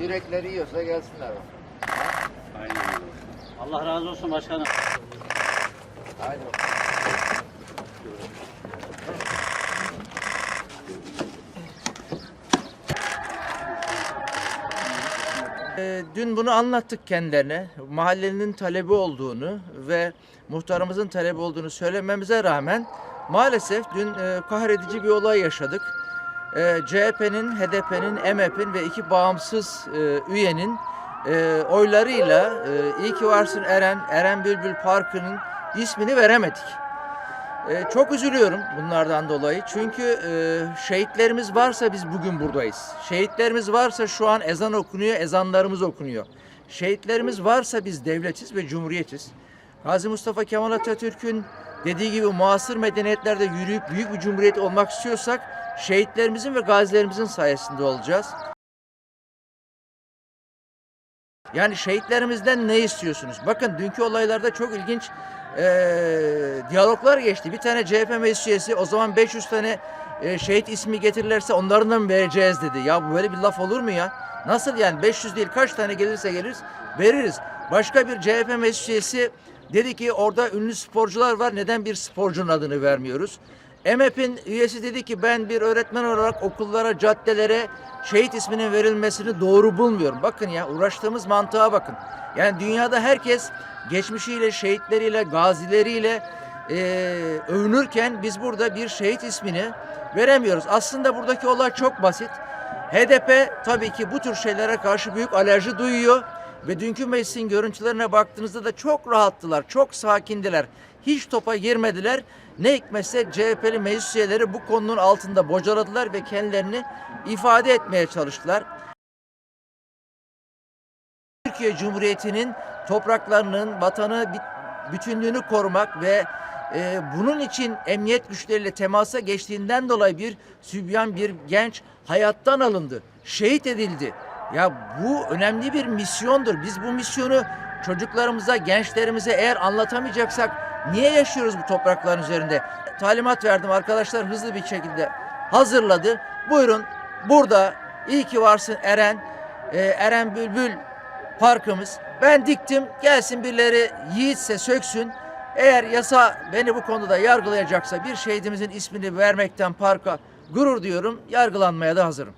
Yürekleri yiyorsa gelsinler. Allah razı olsun başkanım. Haydi bakalım. Ee, Dün bunu anlattık kendilerine. Mahallenin talebi olduğunu ve muhtarımızın talebi olduğunu söylememize rağmen maalesef dün e, kahredici bir olay yaşadık. E, CHP'nin, HDP'nin, MHP'nin ve iki bağımsız e, üyenin e, oylarıyla e, İyi ki varsın Eren, Eren Bülbül Parkı'nın ismini veremedik. E, çok üzülüyorum bunlardan dolayı. Çünkü e, şehitlerimiz varsa biz bugün buradayız. Şehitlerimiz varsa şu an ezan okunuyor, ezanlarımız okunuyor. Şehitlerimiz varsa biz devletiz ve cumhuriyetiz. Gazi Mustafa Kemal Atatürk'ün dediği gibi muasır medeniyetlerde yürüyüp büyük bir cumhuriyet olmak istiyorsak şehitlerimizin ve gazilerimizin sayesinde olacağız. Yani şehitlerimizden ne istiyorsunuz? Bakın dünkü olaylarda çok ilginç eee, diyaloglar geçti. Bir tane CHP meclis üyesi o zaman 500 tane eee, şehit ismi getirirlerse onların da mı vereceğiz dedi. Ya böyle bir laf olur mu ya? Nasıl yani 500 değil kaç tane gelirse geliriz veririz. Başka bir CHP meclis üyesi dedi ki orada ünlü sporcular var neden bir sporcunun adını vermiyoruz? MHP'nin üyesi dedi ki ben bir öğretmen olarak okullara, caddelere şehit isminin verilmesini doğru bulmuyorum. Bakın ya uğraştığımız mantığa bakın. Yani dünyada herkes geçmişiyle, şehitleriyle, gazileriyle eee, övünürken biz burada bir şehit ismini veremiyoruz. Aslında buradaki olay çok basit. HDP tabii ki bu tür şeylere karşı büyük alerji duyuyor ve dünkü meclisin görüntülerine baktığınızda da çok rahattılar, çok sakindiler. Hiç topa girmediler. Ne hikmetse CHP'li meclis üyeleri bu konunun altında bocaladılar ve kendilerini ifade etmeye çalıştılar. Türkiye Cumhuriyeti'nin topraklarının, vatanı bütünlüğünü korumak ve e, bunun için emniyet güçleriyle temasa geçtiğinden dolayı bir sübyan, bir genç hayattan alındı, şehit edildi. Ya bu önemli bir misyondur. Biz bu misyonu çocuklarımıza, gençlerimize eğer anlatamayacaksak niye yaşıyoruz bu toprakların üzerinde? Talimat verdim arkadaşlar hızlı bir şekilde hazırladı. Buyurun burada iyi ki varsın Eren, e, Eren Bülbül parkımız. Ben diktim gelsin birileri yiğitse söksün. Eğer yasa beni bu konuda yargılayacaksa bir şehidimizin ismini vermekten parka gurur diyorum. Yargılanmaya da hazırım.